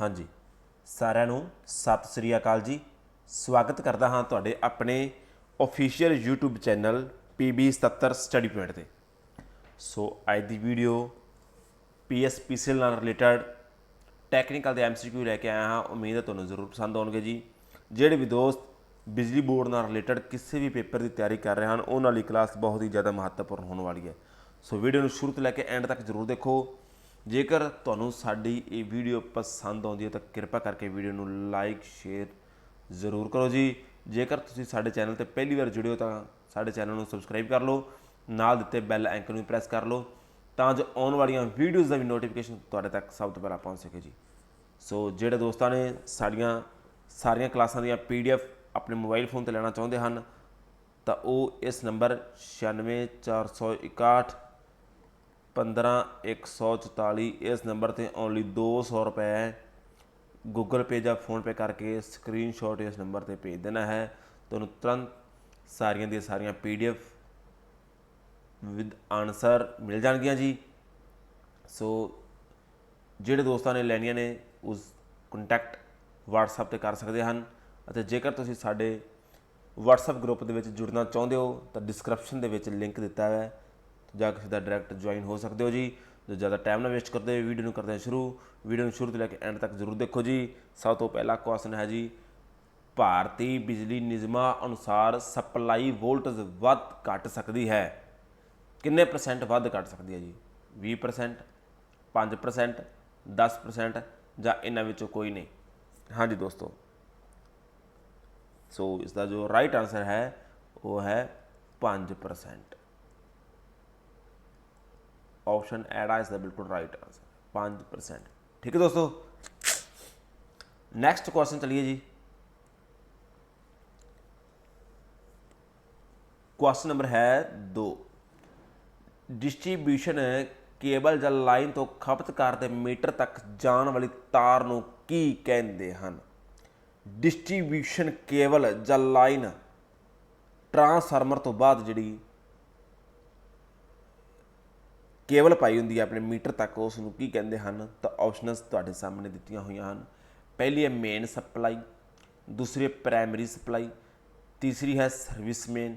ਹਾਂਜੀ। ਸਾਰਿਆਂ ਨੂੰ ਸਤਿ ਸ੍ਰੀ ਅਕਾਲ ਜੀ। ਸਵਾਗਤ ਕਰਦਾ ਹਾਂ ਤੁਹਾਡੇ ਆਪਣੇ official YouTube channel PB77 study point ਤੇ। ਸੋ, ਅੱਜ ਦੀ ਵੀਡੀਓ PSPCL ਨਾਲ ਰਿਲੇਟਡ ਟੈਕਨੀਕਲ ਦੇ MCQ ਲੈ ਕੇ ਆਇਆ ਹਾਂ। ਉਮੀਦ ਹੈ ਤੁਹਾਨੂੰ ਜ਼ਰੂਰ ਪਸੰਦ ਆਉਣਗੇ ਜੀ। ਜਿਹੜੇ ਵੀ ਦੋਸਤ ਬਿਜਲੀ ਬੋਰਡ ਨਾਲ ਰਿਲੇਟਡ ਕਿਸੇ ਵੀ ਪੇਪਰ ਦੀ ਤਿਆਰੀ ਕਰ ਰਹੇ ਹਨ, ਉਹਨਾਂ ਲਈ ਕਲਾਸ ਬਹੁਤ ਹੀ ਜ਼ਿਆਦਾ ਮਹੱਤਵਪੂਰਨ ਹੋਣ ਵਾਲੀ ਹੈ। ਸੋ ਵੀਡੀਓ ਨੂੰ ਸ਼ੁਰੂ ਤੋਂ ਲੈ ਕੇ ਐਂਡ ਤੱਕ ਜ਼ਰੂਰ ਦੇਖੋ। ਜੇਕਰ ਤੁਹਾਨੂੰ ਸਾਡੀ ਇਹ ਵੀਡੀਓ ਪਸੰਦ ਆਉਂਦੀ ਹੈ ਤਾਂ ਕਿਰਪਾ ਕਰਕੇ ਵੀਡੀਓ ਨੂੰ ਲਾਈਕ, ਸ਼ੇਅਰ ਜ਼ਰੂਰ ਕਰੋ ਜੀ। ਜੇਕਰ ਤੁਸੀਂ ਸਾਡੇ ਚੈਨਲ ਤੇ ਪਹਿਲੀ ਵਾਰ ਜੁੜੇ ਹੋ ਤਾਂ ਸਾਡੇ ਚੈਨਲ ਨੂੰ ਸਬਸਕ੍ਰਾਈਬ ਕਰ ਲਓ, ਨਾਲ ਦਿੱਤੇ ਬੈਲ ਆਈਕਨ ਨੂੰ ਪ੍ਰੈਸ ਕਰ ਲਓ ਤਾਂ ਜੋ ਆਉਣ ਵਾਲੀਆਂ ਵੀਡੀਓਜ਼ ਦਾ ਵੀ ਨੋਟੀਫਿਕੇਸ਼ਨ ਤੁਹਾਡੇ ਤੱਕ ਸਭ ਤੋਂ ਪਹਿਲਾਂ ਪਹੁੰਚ ਸਕੇ ਜੀ। ਸੋ ਜਿਹੜੇ ਦੋਸਤਾਂ ਨੇ ਸਾਡੀਆਂ ਸਾਰੀਆਂ ਕਲਾਸਾਂ ਦੀਆਂ ਪੀਡੀਐਫ ਆਪਣੇ ਮੋਬਾਈਲ ਫੋਨ ਤੇ ਲੈਣਾ ਚਾਹੁੰਦੇ ਹਨ ਤਾਂ ਉਹ ਇਸ ਨੰਬਰ 96461 15144 ਇਸ ਨੰਬਰ ਤੇ ਓਨਲੀ 200 ਰੁਪਏ ਗੂਗਲ ਪੇ ਜਾਂ ਫੋਨ ਪੇ ਕਰਕੇ ਸਕਰੀਨਸ਼ਾਟ ਇਸ ਨੰਬਰ ਤੇ ਭੇਜ ਦੇਣਾ ਹੈ। ਤੁਹਾਨੂੰ ਤੁਰੰਤ ਸਾਰੀਆਂ ਦੀਆਂ ਸਾਰੀਆਂ ਪੀਡੀਐਫ ਵਿਦ ਆਨਸਰ ਮਿਲ ਜਾਣਗੀਆਂ ਜੀ। ਸੋ ਜਿਹੜੇ ਦੋਸਤਾਂ ਨੇ ਲੈਣੀਆਂ ਨੇ, ਉਸ ਕੰਟੈਕਟ WhatsApp ਤੇ ਕਰ ਸਕਦੇ ਹਨ। ਅਤੇ ਜੇਕਰ ਤੁਸੀਂ ਸਾਡੇ WhatsApp ਗਰੁੱਪ ਦੇ ਵਿੱਚ ਜੁੜਨਾ ਚਾਹੁੰਦੇ ਹੋ, ਤਾਂ ਡਿਸਕ੍ਰਿਪਸ਼ਨ ਦੇ ਵਿੱਚ ਲਿੰਕ ਦਿੱਤਾ ਹੈ। ਜਾਂ ਕਿਸੇ ਦਾ ਡਾਇਰੈਕਟ ਜੁਆਇਨ ਹੋ ਸਕਦੇ ਹੋ ਜੀ। ਜੋ ਜ਼ਿਆਦਾ ਟਾਈਮ ਨਾ ਵੇਸਟ ਕਰਦੇ ਵੀਡੀਓ ਨੂੰ ਕਰਦੇ ਹਾਂ ਸ਼ੁਰੂ। ਵੀਡੀਓ ਨੂੰ ਸ਼ੁਰੂ ਤੋਂ ਲੈ ਕੇ ਐਂਡ ਤੱਕ ਜ਼ਰੂਰ ਦੇਖੋ ਜੀ। ਸਭ ਤੋਂ ਪਹਿਲਾ ਕੁਐਸਚਨ ਹੈ ਜੀ, ਭਾਰਤੀ ਬਿਜਲੀ ਨਿਯਮਾਂ ਅਨੁਸਾਰ ਸਪਲਾਈ ਵੋਲਟੇਜ ਵੱਧ ਘਟ ਸਕਦੀ ਹੈ। ਕਿੰਨੇ ਪਰਸੈਂਟ ਵੱਧ ਘਟ ਸਕਦੀ ਹੈ ਜੀ? 20% 5% 10% ਜਾਂ ਇਹਨਾਂ ਵਿੱਚੋਂ ਕੋਈ ਨਹੀਂ? ਹਾਂਜੀ ਦੋਸਤੋ। ਸੋ ਇਸ ਦਾ ਜੋ ਰਾਈਟ ਆਨਸਰ ਹੈ, ਉਹ ਹੈ 5% ਆਪਸ਼ਨ ਐਡਾ ਇਸ ਦਾ ਬਿਲਕੁਲ ਰਾਈਟ ਆਨਸਰ 5% ਠੀਕ ਹੈ ਦੋਸਤੋ ਨੈਕਸਟ ਕੁਐਸਚਨ ਚਲਿਏ ਜੀ ਕੁਐਸਚਨ ਨੰਬਰ ਹੈ 2 ਡਿਸਟ੍ਰੀਬਿਊਸ਼ਨ ਕੇਬਲ ਜਾਂ ਲਾਈਨ ਤੋਂ ਖਪਤਕਾਰ ਦੇ ਮੀਟਰ ਤੱਕ ਜਾਣ ਵਾਲੀ ਤਾਰ ਨੂੰ ਕੀ ਕਹਿੰਦੇ ਹਨ? ਡਿਸਟ੍ਰੀਬਿਊਸ਼ਨ ਕੇਬਲ ਜਾਂ ਲਾਈਨ ਟਰਾਂਸਫਾਰਮਰ ਤੋਂ ਬਾਅਦ ਜਿਹੜੀ ਕੇਬਲ ਪਾਈ ਹੁੰਦੀ ਹੈ ਆਪਣੇ ਮੀਟਰ ਤੱਕ ਉਸ ਨੂੰ ਕੀ ਕਹਿੰਦੇ ਹਨ? ਤਾਂ ਆਪਸ਼ਨਸ ਤੁਹਾਡੇ ਸਾਹਮਣੇ ਦਿੱਤੀਆਂ ਹੋਈਆਂ ਹਨ। ਪਹਿਲੀ ਹੈ ਮੇਨ ਸਪਲਾਈ ਦੂਸਰੀ ਹੈ ਪ੍ਰਾਇਮਰੀ ਸਪਲਾਈ ਤੀਸਰੀ ਹੈ ਸਰਵਿਸ ਮੇਨ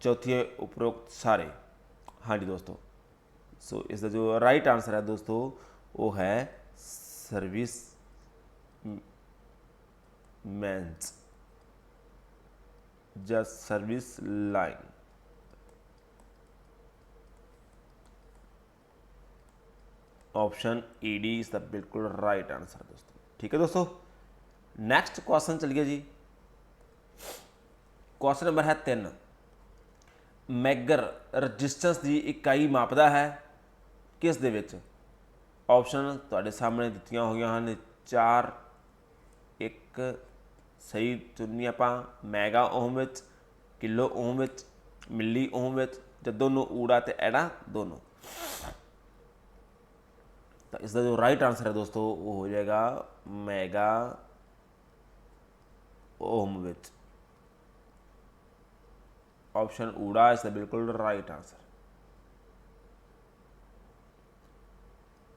ਚੌਥੀ ਹੈ ਉਪਰੋਕਤ ਸਾਰੇ। ਹਾਂਜੀ ਦੋਸਤੋ, ਸੋ ਇਸ ਦਾ ਜੋ ਰਾਈਟ ਆਨਸਰ ਹੈ ਦੋਸਤੋ, ਉਹ ਹੈ ਸਰਵਿਸ ਮੈਨਸ ਜਾਂ ਸਰਵਿਸ ਲਾਈਨ ਆਪਸ਼ਨ ਈਡੀ ਇਸ ਦਾ ਬਿਲਕੁਲ ਰਾਈਟ ਆਨਸਰ ਦੋਸਤੋ ਠੀਕ ਹੈ ਦੋਸਤੋ ਨੈਕਸਟ ਕੁਐਸਚਨ ਚਲਿਏ ਜੀ ਕੁਐਸਚਨ ਨੰਬਰ ਹੈ 3 ਮੈਗਰ ਰੈਜ਼ਿਸਟੈਂਸ ਦੀ ਇਕਾਈ ਮਾਪਦਾ ਹੈ ਕਿਸ ਦੇ ਵਿੱਚ ਆਪਸ਼ਨ ਤੁਹਾਡੇ ਸਾਹਮਣੇ ਦਿੱਤੀਆਂ ਹੋਈਆਂ ਹਨ 4 ਇੱਕ ਸਹੀ ਚੁਣਨੀ ਆਪਾਂ ਮੈਗਾ ਓਮ ਵਿੱਚ ਕਿਲੋ ਓਮ ਵਿੱਚ ਮਿਲੀ ਓਮ ਵਿੱਚ ਜਾਂ ਦੋਨੋਂ ਊੜਾ ਤੇ ਐੜਾ ਦੋਨੋਂ ਤਾਂ ਇਸ ਦਾ ਜੋ ਰਾਈਟ ਆਨਸਰ ਹੈ ਦੋਸਤੋ ਉਹ ਹੋ ਜਾਏਗਾ ਮੈਗਾ ਓਮ ਵਿੱਚ ਆਪਸ਼ਨ ਊੜਾ ਇਸ ਦਾ ਬਿਲਕੁਲ ਰਾਈਟ ਆਨਸਰ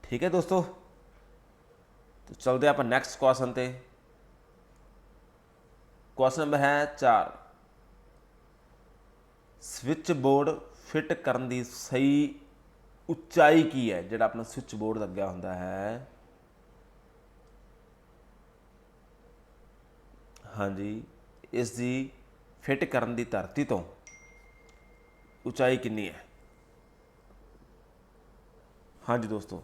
ਠੀਕ ਹੈ ਦੋਸਤੋ तो ਚਲਦੇ ਆਪਾਂ ਨੈਕਸਟ ਕੁਐਸਚਨ ਤੇ ਕੁਐਸਚਨ ਨੰਬਰ ਹੈ 4 ਸਵਿਚ ਬੋਰਡ ਫਿੱਟ ਕਰਨ ਦੀ ਸਹੀ ਉਚਾਈ ਕੀ ਹੈ? ਜਿਹੜਾ ਆਪਣਾ ਸਵਿਚ ਬੋਰਡ ਲੱਗਿਆ ਹੁੰਦਾ ਹੈ। ਹਾਂਜੀ, ਇਸ ਦੀ ਫਿੱਟ ਕਰਨ ਦੀ ਧਰਤੀ ਤੋਂ ਉਚਾਈ ਕਿੰਨੀ ਹੈ? ਹਾਂਜੀ ਦੋਸਤੋ।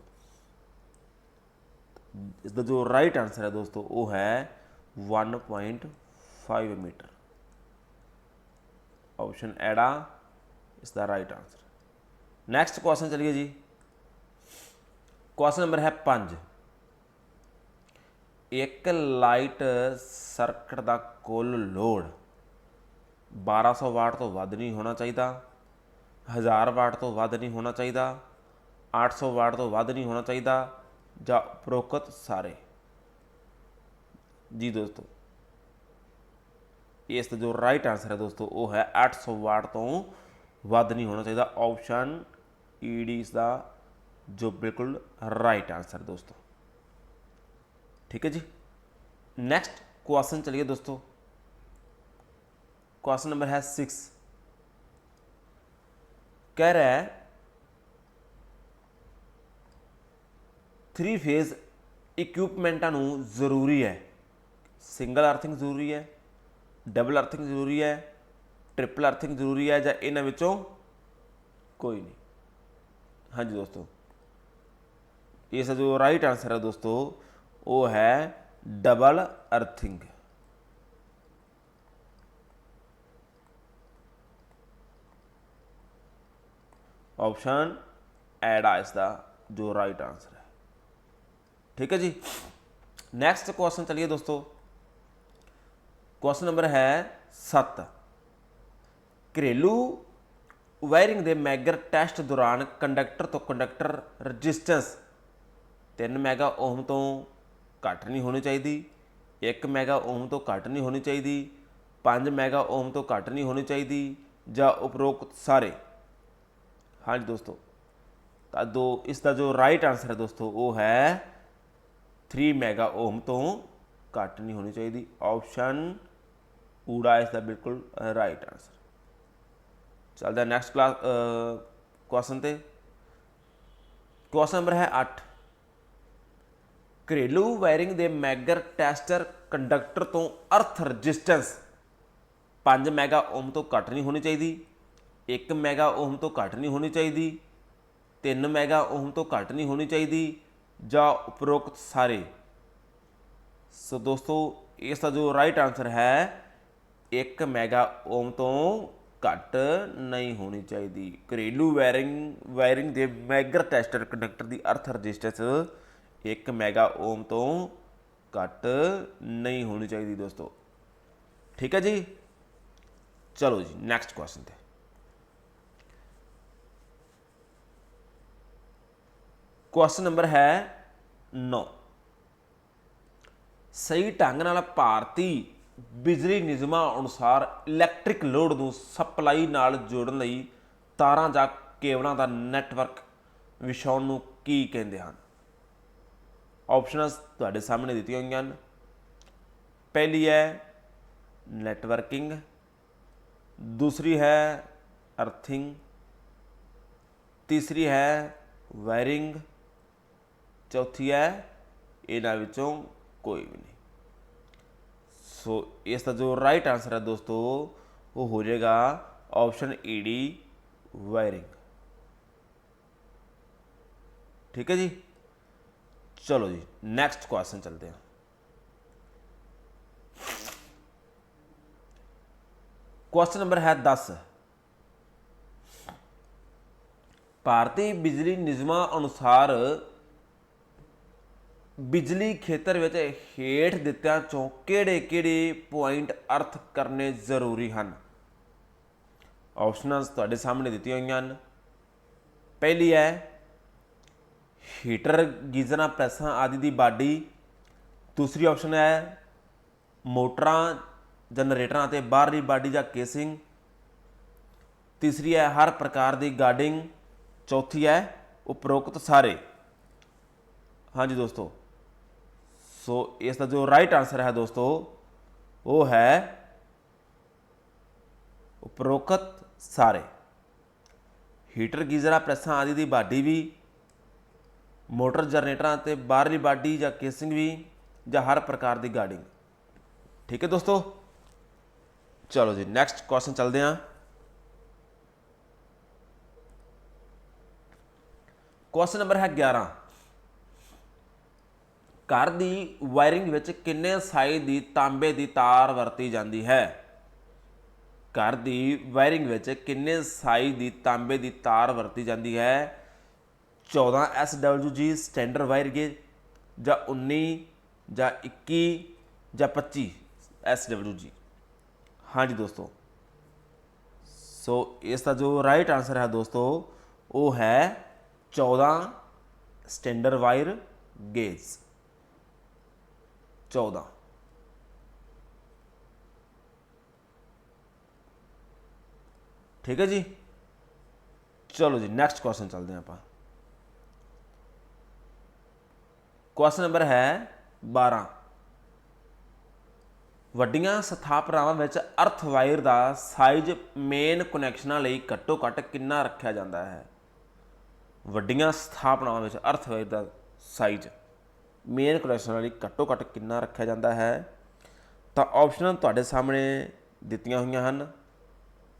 ਇਸ ਦਾ ਜੋ ਰਾਈਟ ਆਨਸਰ ਹੈ ਦੋਸਤੋ, ਉਹ ਹੈ 1.5 ਮੀਟਰ ਆਪਸ਼ਨ ਐਡਾ ਇਸ ਦਾ ਰਾਈਟ ਆਨਸਰ ਨੈਕਸਟ ਕੁਐਸਚਨ ਚਲਿਏ ਜੀ। ਕੁਐਸਚਨ ਨੰਬਰ ਹੈ 5 ਇੱਕ ਲਾਈਟ ਸਰਕਟ ਦਾ ਕੁੱਲ ਲੋਡ 1200 ਵਾਟ ਤੋਂ ਵੱਧ ਨਹੀਂ ਹੋਣਾ ਚਾਹੀਦਾ 1000 ਵਾਟ ਤੋਂ ਵੱਧ ਨਹੀਂ ਹੋਣਾ ਚਾਹੀਦਾ 800 ਵਾਟ ਤੋਂ ਵੱਧ ਨਹੀਂ ਹੋਣਾ ਚਾਹੀਦਾ, ਜਾਂ ਉਪਰੋਕਤ ਸਾਰੇ। ਜੀ ਦੋਸਤੋ, ਇਸ ਦਾ ਜੋ ਰਾਈਟ ਆਨਸਰ ਹੈ ਦੋਸਤੋ, ਉਹ ਹੈ 800 ਵਾਟ ਤੋਂ ਵੱਧ ਨਹੀਂ ਹੋਣਾ ਚਾਹੀਦਾ। ਆਪਸ਼ਨ E ਈਡੀ ਇਸ ਦਾ ਜੋ ਬਿਲਕੁਲ ਰਾਈਟ ਆਨਸਰ ਦੋਸਤੋ। ਠੀਕ ਹੈ ਜੀ? ਨੈਕਸਟ ਕੁਐਸਚਨ ਚਲਿਏ ਦੋਸਤੋ। ਕੁਐਸਚਨ ਨੰਬਰ ਹੈ 6 ਕਹਿ ਰਿਹਾ ਹੈ 3 ਫੇਜ਼ ਇਕਵਿਪਮੈਂਟਾਂ ਨੂੰ ਜ਼ਰੂਰੀ ਹੈ। ਸਿੰਗਲ ਅਰਥਿੰਗ ਜ਼ਰੂਰੀ ਹੈ ਡਬਲ ਅਰਥਿੰਗ ਜ਼ਰੂਰੀ ਹੈ ਟ੍ਰਿਪਲ ਅਰਥਿੰਗ ਜ਼ਰੂਰੀ ਹੈ ਜਾਂ ਇਹਨਾਂ ਵਿੱਚੋਂ ਕੋਈ ਨਹੀਂ। ਹਾਂਜੀ ਦੋਸਤੋ ਇਸ ਦਾ ਜੋ ਰਾਈਟ ਆਨਸਰ ਹੈ ਦੋਸਤੋ ਉਹ ਹੈ ਡਬਲ ਅਰਥਿੰਗ ਆਪਸ਼ਨ ਐਡ ਆ ਇਸ ਦਾ ਜੋ ਰਾਈਟ ਆਨਸਰ ਹੈ ਠੀਕ ਹੈ ਜੀ ਨੈਕਸਟ ਕੁਐਸਚਨ ਚਲਿਏ ਦੋਸਤੋ ਕੁਐਸਚਨ ਨੰਬਰ ਹੈ 7 ਘਰੇਲੂ ਵਾਇਰਿੰਗ ਦੇ ਮੈਗਰ ਟੈਸਟ ਦੌਰਾਨ ਕੰਡਕਟਰ ਤੋਂ ਕੰਡਕਟਰ ਰੈਜ਼ਿਸਟੈਂਸ। 3 ਮੈਗਾ ਓਮ ਤੋਂ ਘੱਟ ਨਹੀਂ ਹੋਣੀ ਚਾਹੀਦੀ 1 ਮੈਗਾ ਓਮ ਤੋਂ ਘੱਟ ਨਹੀਂ ਹੋਣੀ ਚਾਹੀਦੀ 5 ਮੈਗਾ ਓਮ ਤੋਂ ਘੱਟ ਨਹੀਂ ਹੋਣੀ ਚਾਹੀਦੀ, ਜਾਂ ਉਪਰੋਕਤ ਸਾਰੇ। ਹਾਂਜੀ ਦੋਸਤੋ, ਤਾਂ ਦੋ, ਇਸ ਦਾ ਜੋ ਰਾਈਟ ਆਨਸਰ ਹੈ ਦੋਸਤੋ, ਉਹ ਹੈ 3 ਮੈਗਾ ਓਮ ਤੋਂ ਘੱਟ ਨਹੀਂ ਹੋਣੀ ਚਾਹੀਦੀ। ਆਪਸ਼ਨ ਊੜਾ ਇਸ ਦਾ ਬਿਲਕੁਲ ਰਾਈਟ ਆਨਸਰ ਚੱਲਦਾ ਨੈਕਸਟ ਕਲਾਸ ਕੁਐਸਚਨ ਤੇ। ਕੁਐਸਚਨ ਨੰਬਰ ਹੈ 8 ਘਰੇਲੂ ਵਾਇਰਿੰਗ ਦੇ ਮੈਗਰ ਟੈਸਟਰ ਕੰਡਕਟਰ ਤੋਂ ਅਰਥ ਰੈਜ਼ਿਸਟੈਂਸ 5 ਮੈਗਾ ਓਮ ਤੋਂ ਘੱਟ ਨਹੀਂ ਹੋਣੀ ਚਾਹੀਦੀ। 1 ਮੈਗਾ ਓਮ ਤੋਂ ਘੱਟ ਨਹੀਂ ਹੋਣੀ ਚਾਹੀਦੀ। 3 ਮੈਗਾ ਓਮ ਤੋਂ ਘੱਟ ਨਹੀਂ ਹੋਣੀ ਚਾਹੀਦੀ। ਜਾਂ ਉਪਰੋਕਤ ਸਾਰੇ। ਸੋ ਦੋਸਤੋ, ਇਸ ਦਾ ਜੋ ਰਾਈਟ ਆਨਸਰ ਹੈ 1 ਮੈਗਾ ਓਮ ਤੋਂ ਘੱਟ ਨਹੀਂ ਹੋਣੀ ਚਾਹੀਦੀ। ਘਰੇਲੂ ਵਾਇਰਿੰਗ ਵਾਇਰਿੰਗ ਦੇ ਮੈਗਰ ਟੈਸਟਰ ਕੰਡਕਟਰ ਦੀ ਅਰਥ ਰੈਜ਼ਿਸਟੈਂਸ 1 ਮੈਗਾ ਓਮ ਤੋਂ ਘੱਟ ਨਹੀਂ ਹੋਣੀ ਚਾਹੀਦੀ ਦੋਸਤੋ। ਠੀਕ ਹੈ ਜੀ? ਚਲੋ ਜੀ ਨੈਕਸਟ ਕੁਐਸਚਨ ਤੇ। ਕੁਐਸਚਨ ਨੰਬਰ ਹੈ 9 ਸਹੀ ਢੰਗ ਨਾਲ ਭਾਰਤੀ ਬਿਜਲੀ ਨਿਯਮਾਂ ਅਨੁਸਾਰ ਇਲੈਕਟ੍ਰਿਕ ਲੋਡ ਨੂੰ ਸਪਲਾਈ ਨਾਲ ਜੋੜਨ ਲਈ ਤਾਰਾਂ ਜਾਂ ਕੇਬਲਾਂ ਦਾ ਨੈਟਵਰਕ ਵਿਛਾਉਣ ਨੂੰ ਕੀ ਕਹਿੰਦੇ ਹਨ? ਆਪਸ਼ਨਸ ਤੁਹਾਡੇ ਸਾਹਮਣੇ ਦਿੱਤੀਆਂ ਹੋਈਆਂ ਹਨ। ਪਹਿਲੀ ਹੈ ਨੈਟਵਰਕਿੰਗ, ਦੂਸਰੀ ਹੈ ਅਰਥਿੰਗ, ਤੀਸਰੀ ਹੈ ਵਾਇਰਿੰਗ, ਚੌਥੀ ਹੈ ਇਹਨਾਂ ਵਿੱਚੋਂ ਕੋਈ ਵੀ ਨਹੀਂ। ਸੋ ਇਸ ਦਾ ਜੋ ਰਾਈਟ ਆਨਸਰ ਹੈ ਦੋਸਤੋ, ਉਹ ਹੋ ਜਾਏਗਾ ਆਪਸ਼ਨ ਈਡੀ ਵਾਇਰਿੰਗ ਠੀਕ ਹੈ ਜੀ? ਚਲੋ ਜੀ ਨੈਕਸਟ ਕੁਐਸਚਨ ਚਲਦੇ ਹਾਂ। ਕੁਐਸਚਨ ਨੰਬਰ ਹੈ 10 ਭਾਰਤੀ ਬਿਜਲੀ ਨਿਯਮਾਂ ਅਨੁਸਾਰ ਬਿਜਲੀ ਖੇਤਰ ਵਿੱਚ ਹੇਠ ਦਿੱਤਿਆਂ ਚੋਂ ਕਿਹੜੇ-ਕਿਹੜੇ ਪੁਆਇੰਟ ਅਰਥ ਕਰਨੇ ਜ਼ਰੂਰੀ ਹਨ? ਆਪਸ਼ਨਸ ਤੁਹਾਡੇ ਸਾਹਮਣੇ ਦਿੱਤੀਆਂ ਹੋਈਆਂ ਹਨ। ਪਹਿਲੀ ਹੈ, ਹੀਟਰ, ਗੀਜ਼ਰਾਂ, ਪ੍ਰੈਸਾਂ ਆਦਿ ਦੀ ਬਾਡੀ। ਦੂਸਰੀ ਆਪਸ਼ਨ ਹੈ, ਮੋਟਰਾਂ, ਜਨਰੇਟਰਾਂ ਅਤੇ ਬਾਹਰਲੀ ਬਾਡੀ ਜਾਂ ਕੇਸਿੰਗ। ਤੀਸਰੀ ਹੈ, ਹਰ ਪ੍ਰਕਾਰ ਦੀ ਗਾਰਡਿੰਗ ਚੌਥੀ ਹੈ, ਉਪਰੋਕਤ ਸਾਰੇ। ਹਾਂਜੀ ਦੋਸਤੋ ਸੋ ਇਸ ਦਾ ਜੋ ਰਾਈਟ ਆਨਸਰ ਹੈ ਦੋਸਤੋ, ਉਹ ਹੈ ਉਪਰੋਕਤ ਸਾਰੇ। ਹੀਟਰ ਗੀਜ਼ਰਾਂ, ਪ੍ਰੈਸਾਂ ਆਦਿ ਦੀ ਬਾਡੀ ਵੀ, ਮੋਟਰ ਜਨਰੇਟਰਾਂ ਤੇ ਬਾਹਰਲੀ ਬਾਡੀ ਜਾਂ ਕੇਸਿੰਗ ਵੀ, ਜਾਂ ਹਰ ਪ੍ਰਕਾਰ ਦੀ ਗਾਰਡਿੰਗ ਠੀਕ ਹੈ ਦੋਸਤੋ? ਚਲੋ ਜੀ ਨੈਕਸਟ ਕੁਐਸਚਨ ਚੱਲਦੇ ਹਾਂ। ਕੁਐਸਚਨ ਨੰਬਰ ਹੈ 11 ਘਰ ਦੀ ਵਾਇਰਿੰਗ ਵਿੱਚ ਕਿੰਨੇ ਸਾਈਜ਼ ਦੀ ਤਾਂਬੇ ਦੀ ਤਾਰ ਵਰਤੀ ਜਾਂਦੀ ਹੈ? ਘਰ ਦੀ ਵਾਇਰਿੰਗ ਵਿੱਚ ਕਿੰਨੇ ਸਾਈਜ਼ ਦੀ ਤਾਂਬੇ ਦੀ ਤਾਰ ਵਰਤੀ ਜਾਂਦੀ ਹੈ? 14 SWG ਸਟੈਂਡਰਡ ਵਾਇਰ ਗੇਜ ਜਾਂ 19 ਜਾਂ 21 ਜਾਂ 25 SWG ਹਾਂਜੀ ਦੋਸਤੋ। ਸੋ ਇਸ ਦਾ ਜੋ ਰਾਈਟ ਆਨਸਰ ਹੈ ਦੋਸਤੋ, ਉਹ ਹੈ 14 ਸਟੈਂਡਰਡ ਵਾਇਰ ਗੇਜ। 14 ਠੀਕ ਹੈ ਜੀ? ਚਲੋ ਜੀ ਨੈਕਸਟ ਕੁਐਸਚਨ ਚੱਲਦੇ ਹਾਂ ਆਪਾਂ। ਕੁਐਸਚਨ ਨੰਬਰ ਹੈ 12 ਵੱਡੀਆਂ ਸਥਾਪਨਾਵਾਂ ਵਿੱਚ ਅਰਥ ਵਾਇਰ ਦਾ ਸਾਈਜ਼ ਮੇਨ ਕਨੈਕਸ਼ਨਾਂ ਲਈ ਘੱਟੋ ਘੱਟ ਕਿੰਨਾ ਰੱਖਿਆ ਜਾਂਦਾ ਹੈ? ਵੱਡੀਆਂ ਸਥਾਪਨਾਵਾਂ ਵਿੱਚ ਅਰਥ ਵਾਇਰ ਦਾ ਸਾਈਜ਼ ਮੇਨ ਕਨੈਕਸ਼ਨਾਂ ਲਈ ਘੱਟੋ ਘੱਟ ਕਿੰਨਾ ਰੱਖਿਆ ਜਾਂਦਾ ਹੈ, ਤਾਂ ਆਪਸ਼ਨਾਂ ਤੁਹਾਡੇ ਸਾਹਮਣੇ ਦਿੱਤੀਆਂ ਹੋਈਆਂ ਹਨ।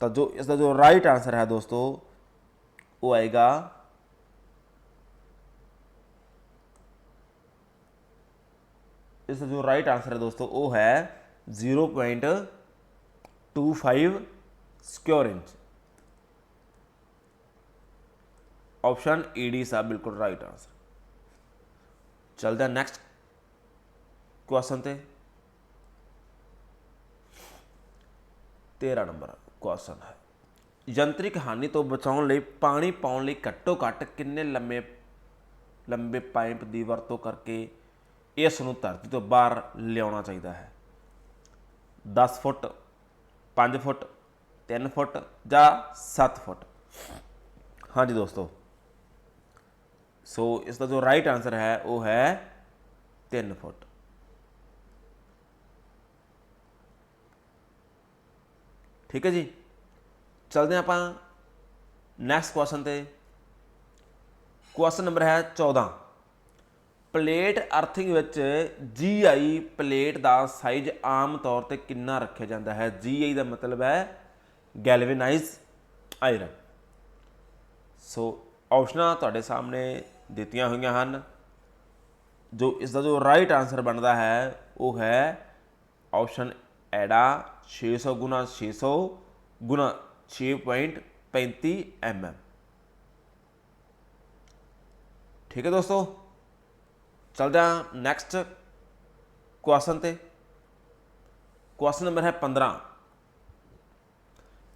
ਤਾਂ ਜੋ ਇਸ ਦਾ ਜੋ ਰਾਈਟ ਆਨਸਰ ਹੈ ਦੋਸਤੋ, ਉਹ ਆਏਗਾ ਇਸ ਦਾ ਜੋ ਰਾਈਟ ਆਨਸਰ ਹੈ ਦੋਸਤੋ, ਉਹ ਹੈ 0.25 ਸਕੁਅਰ ਇੰਚ ਆਪਸ਼ਨ ਈਡੀ ਸਾਹਿਬ, ਬਿਲਕੁਲ ਰਾਈਟ ਆਨਸਰ ਚਲਦਾ ਨੈਕਸਟ ਕੁਐਸਚਨ ਤੇ। 13 ਨੰਬਰ ਕੁਐਸਚਨ ਹੈ। ਯੰਤਰਿਕ ਹਾਨੀ ਤੋਂ ਬਚਾਉਣ ਲਈ ਪਾਣੀ ਪਾਉਣ ਲਈ ਘੱਟੋ ਘੱਟ ਕਿੰਨੇ ਲੰਮੇ, ਲੰਬੇ ਪਾਈਪ ਦੀ ਵਰਤੋਂ ਕਰਕੇ ਇਸ ਨੂੰ ਧਰਤੀ ਤੋਂ ਬਾਹਰ ਲਿਆਉਣਾ ਚਾਹੀਦਾ ਹੈ? 10 ਫੁੱਟ 5 ਫੁੱਟ 3 ਫੁੱਟ ਜਾਂ 7 ਫੁੱਟ? ਹਾਂਜੀ ਦੋਸਤੋ ਸੋ ਇਸ ਦਾ ਜੋ ਰਾਈਟ ਆਨਸਰ ਹੈ ਉਹ ਹੈ 3 ਫੁੱਟ ਠੀਕ ਹੈ ਜੀ ਚਲਦੇ ਹਾਂ ਆਪਾਂ ਨੈਕਸਟ ਕੁਐਸਚਨ ਤੇ ਕੁਐਸਚਨ ਨੰਬਰ ਹੈ 14 ਪਲੇਟ ਅਰਥਿੰਗ ਵਿੱਚ ਜੀਆਈ ਪਲੇਟ ਦਾ ਸਾਈਜ਼ ਆਮ ਤੌਰ ਤੇ ਕਿੰਨਾ ਰੱਖਿਆ ਜਾਂਦਾ ਹੈ? ਜੀਆਈ ਦਾ ਮਤਲਬ ਹੈ ਗੈਲਵੇਨਾਈਜ਼ ਆਇਰਨ ਸੋ ਆਪਸ਼ਨਾਂ ਤੁਹਾਡੇ ਸਾਹਮਣੇ ਦਿੱਤੀਆਂ ਹੋਈਆਂ ਹਨ। ਜੋ ਇਸ ਦਾ ਜੋ ਰਾਈਟ ਆਨਸਰ ਬਣਦਾ ਹੈ, ਉਹ ਹੈ ਆਪਸ਼ਨ ਐਡਾ 600 ਗੁਣਾ 600 ਗੁਣਾ 6.35 mm ਠੀਕ ਹੈ ਦੋਸਤੋ? ਚਲਦੇ ਹਾਂ ਨੈਕਸਟ ਕੁਐਸਚਨ ਤੇ। ਕੁਐਸਚਨ ਨੰਬਰ ਹੈ 15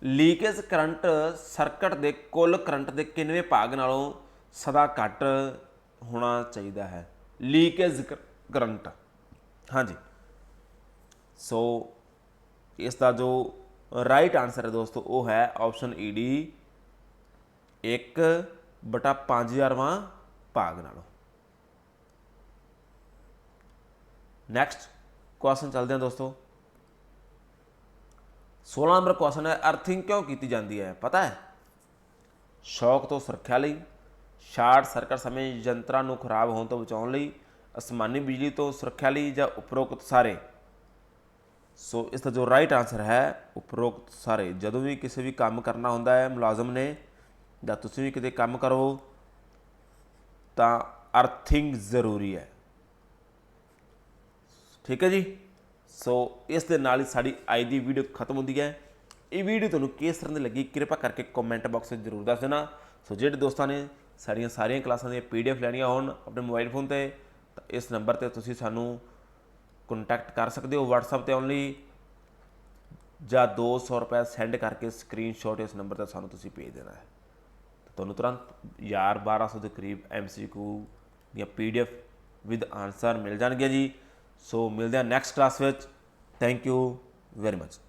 ਲੀਕੇਜ ਕਰੰਟ ਸਰਕਟ ਦੇ ਕੁੱਲ ਕਰੰਟ ਦੇ ਕਿੰਨਵੇਂ ਭਾਗ ਨਾਲੋਂ ਸਦਾ ਘੱਟ ਹੋਣਾ ਚਾਹੀਦਾ ਹੈ। Leakage current. ਹਾਂਜੀ। ਸੋ ਇਸ ਦਾ ਜੋ ਰਾਈਟ ਆਨਸਰ ਹੈ ਦੋਸਤੋ, ਉਹ ਹੈ ਆਪਸ਼ਨ ਈਡੀ 1 ਬਟਾ 5000ਵਾਂ ਭਾਗ ਨਾਲੋਂ। ਨੈਕਸਟ ਕੁਐਸਚਨ ਚੱਲਦੇ ਹਾਂ ਦੋਸਤੋ। 16 ਨੰਬਰ ਕੁਐਸਚਨ ਹੈ ਅਰਥਿੰਗ ਕਿਉਂ ਕੀਤੀ ਜਾਂਦੀ ਹੈ? ਪਤਾ ਹੈ? ਸ਼ੌਕ ਤੋਂ ਸੁਰੱਖਿਆ ਲਈ। ਸ਼ਾਰਟ ਸਰਕਟ ਸਮੇਂ ਯੰਤਰਾਂ ਨੂੰ ਖਰਾਬ ਹੋਣ ਤੋਂ ਬਚਾਉਣ ਲਈ ਅਸਮਾਨੀ ਬਿਜਲੀ ਤੋਂ ਸੁਰੱਖਿਆ ਲਈ ਜਾਂ ਉਪਰੋਕਤ ਸਾਰੇ? ਸੋ ਇਸ ਦਾ ਜੋ ਰਾਈਟ ਆਨਸਰ ਹੈ, ਉਪਰੋਕਤ ਸਾਰੇ। ਜਦੋਂ ਵੀ ਕਿਸੇ ਵੀ ਕੰਮ ਕਰਨਾ ਹੁੰਦਾ ਹੈ, ਮੁਲਾਜ਼ਮ ਨੇ ਜਾਂ ਤੁਸੀਂ ਵੀ ਕਿਤੇ ਕੰਮ ਕਰੋ, ਤਾਂ ਅਰਥਿੰਗ ਜ਼ਰੂਰੀ ਹੈ। ਠੀਕ ਹੈ ਜੀ? ਸੋ ਇਸ ਦੇ ਨਾਲ ਹੀ ਸਾਡੀ ਅੱਜ ਦੀ ਵੀਡੀਓ ਖਤਮ ਹੁੰਦੀ ਹੈ। ਇਹ ਵੀਡੀਓ ਤੁਹਾਨੂੰ ਕਿਸ ਤਰ੍ਹਾਂ ਦੀ ਲੱਗੀ, ਕਿਰਪਾ ਕਰਕੇ ਕਮੈਂਟ ਬਾਕਸ ਵਿੱਚ ਜ਼ਰੂਰ ਦੱਸ ਦੇਣਾ। ਸੋ ਜਿਹੜੇ ਦੋਸਤਾਂ ਨੇ ਸਾਡੀਆਂ ਸਾਰੀਆਂ ਕਲਾਸਾਂ ਦੀਆਂ ਪੀਡੀਐਫ ਲੈਣੀਆਂ ਹੋਣ ਆਪਣੇ ਮੋਬਾਈਲ ਫੋਨ ਤੇ, ਤਾਂ ਇਸ ਨੰਬਰ ਤੇ ਤੁਸੀਂ ਸਾਨੂੰ ਕੰਟੈਕਟ ਕਰ ਸਕਦੇ ਹੋ WhatsApp ਤੇ ਓਨਲੀ ਜਾਂ 200 ਰੁਪਏ ਸੈਂਡ ਕਰਕੇ ਸਕਰੀਨਸ਼ਾਟ ਇਸ ਨੰਬਰ ਤੇ ਸਾਨੂੰ ਤੁਸੀਂ ਭੇਜ ਦੇਣਾ ਹੈ। ਤੁਹਾਨੂੰ ਤੁਰੰਤ ਯਾਰ 1200 ਦੇ ਕਰੀਬ MCQ ਦੀਆਂ PDF ਵਿਦ ਆਨਸਰ ਮਿਲ ਜਾਣਗੇ ਜੀ। ਸੋ ਮਿਲਦੇ ਹਾਂ ਨੈਕਸਟ ਕਲਾਸ ਵਿੱਚ। Thank you very much